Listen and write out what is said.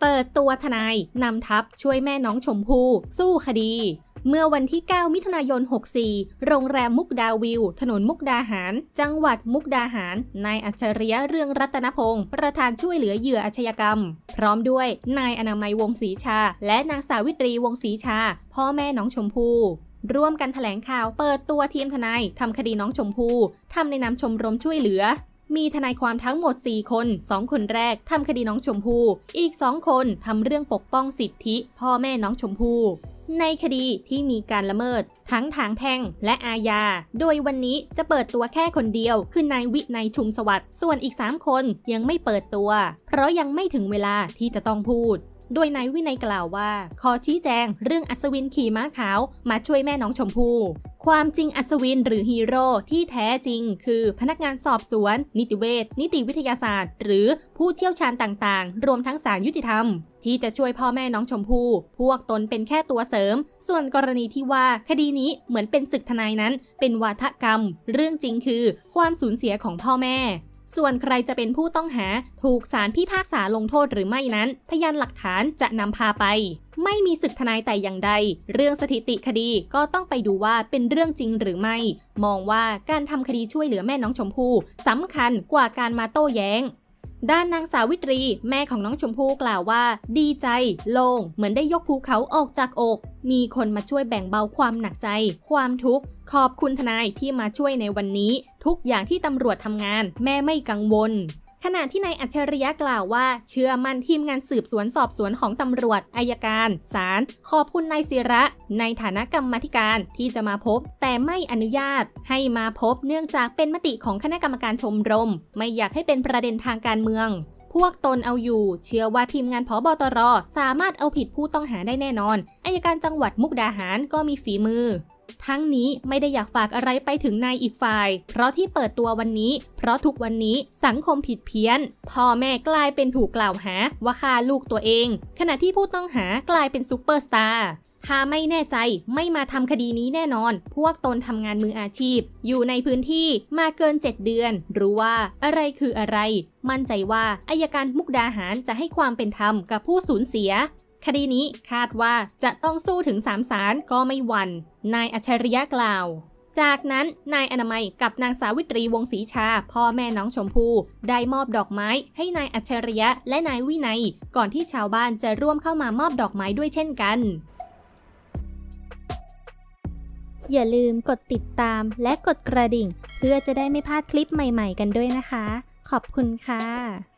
เปิดตัวทนาย นำทัพช่วยแม่น้องชมพู่สู้คดี เมื่อวันที่ 9 มิถุนายน 64 โรงแรมมุกดาวิว ถนนมุกดาหาร จังหวัดมุกดาหาร นายอัจฉริยะเรืองรัตนพงศ์ประธานช่วยเหลือเหยื่ออาชญากรรม พร้อมด้วยนายอนามัยวงศรีชา และนางสาวิตรีวงศรีชา พ่อแม่น้องชมพู่ร่วมกันแถลงข่าวเปิดตัวทีมทนายทำคดีน้องชมพู่ทำในนามชมรมช่วยเหลือ มีทนายความทั้งหมด 4 คน 2 คนแรกทำคดีน้องชมพู่ อีก 2 คนทำเรื่องปกป้องสิทธิ พ่อแม่น้องชมพู่ในคดีที่มีการละเมิด ทั้งทางแพ่งและอาญา โดยวันนี้จะเปิดตัวแค่คนเดียว คือนายวินัยชุมสวัสดิ์ ส่วนอีก 3 คนยังไม่เปิดตัว เพราะยังไม่ถึงเวลาที่จะต้องพูด โดยนายวินัยกล่าวว่า ขอชี้แจงเรื่องอัศวินขี่ม้าขาวมาช่วยแม่น้องชมพู่ความจริงอัศวินหรือฮีโร่ที่แท้จริง คือพนักงานสอบสวน นิติเวชนิติวิทยาศาสตร์ หรือผู้เชี่ยวชาญต่างๆ รวมทั้งศาลยุติธรรม ที่จะช่วยพ่อแม่น้องชมพู่พวกตนเป็นแค่ตัวเสริม ส่วนกรณีที่ว่าคดีนี้เหมือนเป็นศึกทนายนั้น เป็นวาทกรรม เรื่องจริงคือ ความสูญเสียของพ่อแม่ ส่วนใครจะเป็นผู้ต้องหาถูกศาลพิพากษาลงโทษหรือไม่นั้น พยานหลักฐานจะนำพาไป ไม่มีศึกทนายแต่อย่างใด เรื่องสถิติคดีก็ต้องไปดูว่าเป็นเรื่องจริงหรือไม่ มองว่าการทำคดีช่วยเหลือแม่น้องชมพู่สำคัญกว่าการมาโต้แย้ง ด้านนางสาวิตรี แม่ของน้องชมพู่กล่าวว่า ดีใจ โล่งเหมือนได้ยกภูเขาออกจากอก มีคนมาช่วยแบ่งเบาความหนักใจ ความทุกข์ ขอบคุณทนายที่มาช่วยในวันนี้ ทุกอย่างที่ตำรวจทำงาน แม่ไม่กังวล ขณะที่นายอัจฉริยะกล่าวว่า เชื่อมั่นทีมงานสืบสวนสอบสวนของตำรวจ อายการ ศาล ขอบคุณนายศิระ ในฐานะกรรมธิการที่จะมาพบ แต่ไม่อนุญาต ให้มาพบเนื่องจากเป็นมติของคณะกรรมการชมรม ไม่อยากให้เป็นประเด็นทางการเมืองพวกตนเอาอยู่ เชื่อว่าทีมงานพบตร สามารถเอาผิดผู้ต้องหาได้แน่นอนอายการจังหวัดมุกดาหารก็มีฝีมือ ทั้งนี้ไม่ได้อยากฝากอะไรไปถึงนายอีกฝ่าย เพราะที่เปิดตัววันนี้ เพราะทุกวันนี้สังคมผิดเพี้ยน พ่อแม่กลายเป็นถูกกล่าวหาว่าฆ่าลูกตัวเอง ขณะที่ผู้ต้องหากลายเป็นซูเปอร์สตาร์ถ้าไม่แน่ใจไม่มาทำคดีนี้แน่นอน พวกตนทำงานมืออาชีพ อยู่ในพื้นที่มาเกิน 7 เดือน รู้ว่าอะไรคืออะไร มั่นใจว่าอายการมุกดาหารจะให้ความเป็นธรรมกับผู้สูญเสีย คดีนี้คาดว่าจะต้องสู้ถึงสามศาลก็ไม่หวัน่นนายอัจฉริยะกล่าว จากนั้นนายอนามัยกับนางสาวิตรีวงศรีชา พ่อแม่น้องชมพู่ได้มอบดอกไม้ให้นายอัจฉริยะและนายวินัย ก่อนที่ชาวบ้านจะร่วมเข้ามามอบดอกไม้ด้วยเช่นกันอย่าลืมกดติดตามและกดกระดิ่ง เพื่อจะได้ไม่พลาดคลิปใหม่ๆกันด้วยนะคะ ขอบคุณค่ะ